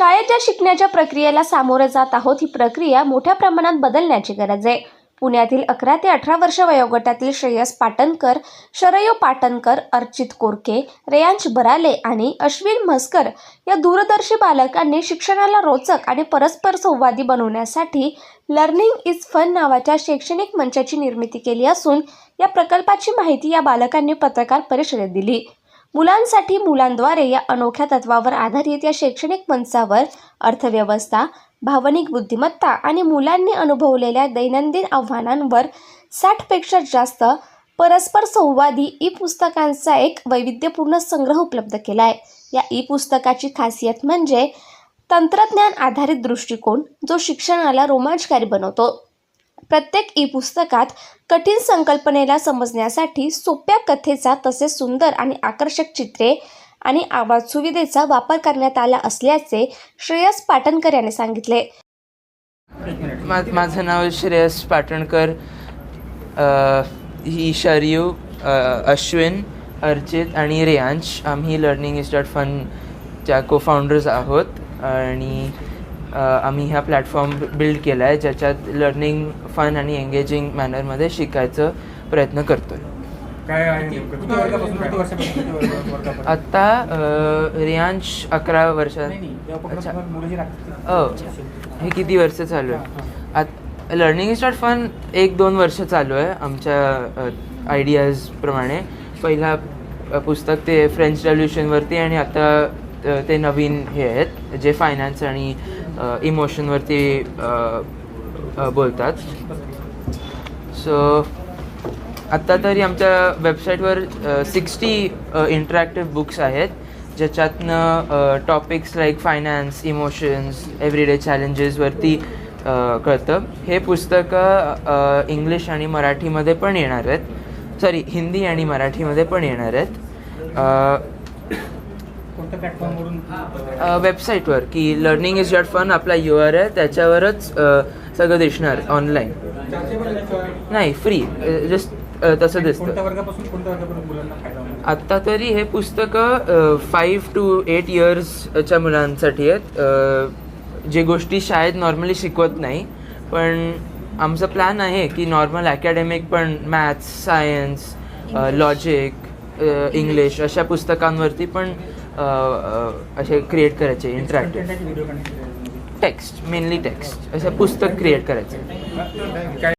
शाळेत ज्या शिकण्याच्या प्रक्रियेला सामोरं जात आहोत. ही प्रक्रिया मोठ्या प्रमाणात बदलण्याची गरज आहे. पुण्यातील अकरा ते अठरा वर्ष वयोगटातील श्रेयस पाटणकर शरयो पाटणकर अर्चित कोरके रेयांश बराले आणि अश्विन म्हस्कर या दूरदर्शी बालकांनी शिक्षणाला रोचक आणि परस्पर संवादी बनवण्यासाठी लर्निंग इज फन नावाच्या शैक्षणिक मंचाची निर्मिती केली असून या प्रकल्पाची माहिती या बालकांनी पत्रकार परिषदेत दिली. मुलांसाठी मुलांद्वारे या अनोख्या तत्वावर आधारित या शैक्षणिक मंचावर अर्थव्यवस्था भावनिक बुद्धिमत्ता आणि मुलांनी अनुभवलेल्या दैनंदिन आव्हानांवर साठपेक्षा जास्त परस्पर संवादी ई पुस्तकांचा एक वैविध्यपूर्ण संग्रह उपलब्ध केला आहे या ई पुस्तकाची खासियत म्हणजे तंत्रज्ञान आधारित दृष्टिकोन जो शिक्षणाला रोमांचकारी बनवतो. प्रत्येक ई पुस्तकात कठीण संकल्पनेला समजण्यासाठी सोप्या कथेचा तसेच सुंदर आणि आकर्षक चित्रे आणि आवाज सुविधेचा वापर करण्यात आला असल्याचे श्रेयस पाटणकर यांनी सांगितले. मा माझं नाव श्रेयस पाटणकर. ही शरयू अश्विन अर्चित आणि रेयांश. आम्ही लर्निंग इज डॉट फनच्या को फाउंडर्स आहोत आणि आम्ही हा प्लॅटफॉर्म बिल्ड केला आहे ज्याच्यात लर्निंग फन आणि एंगेजिंग मॅनरमध्ये शिकायचा प्रयत्न करतो आहे आत्ता रेयांश अकरा वर्षात हो हे किती वर्ष चालू आहे? आत लर्निंग स्टार्ट फन एक दोन वर्ष चालू आहे आमच्या आयडियाजप्रमाणे पहिला पुस्तक ते फ्रेंच रेव्होल्युशनवरती आणि आता ते नवीन हे आहेत जे फायनान्स आणि इमोशनवरती बोलतात. सो आत्ता तरी आमच्या वेबसाईटवर सिक्स्टी इंटरॅक्टिव्ह बुक्स आहेत. ज्याच्यातनं topics like finance emotions everyday चॅलेंजेसवरती कळतं. हे पुस्तकं इंग्लिश आणि मराठीमध्ये पण येणार आहेत. सॉरी हिंदी आणि मराठीमध्ये पण येणार आहेत. कोणत्या प्लॅटफॉर्मवरून? वेबसाईटवर की लर्निंग इज डॉट फन आपला यू आर आहे त्याच्यावरच अ, सगळं दिसणार ऑनलाईन नाही फ्री जस्ट तसं दिसतं. कोणत्या वर्गापासून कोणत्या वर्गापर्यंत मुलांना फायदा होणार? आत्ता तरी हे पुस्तकं फाईव्ह टू एट इयर्सच्या मुलांसाठी आहेत. जे गोष्टी शाळेत नॉर्मली शिकवत नाही पण आमचा प्लॅन आहे की नॉर्मल अकॅडमिक पण मॅथ्स सायन्स लॉजिक इंग्लिश अशा पुस्तकांवरती पण असे क्रिएट करायचे इंटरॅक्टिव्ह टेक्स्ट मेनली टेक्स्ट असं पुस्तक क्रिएट करायचं.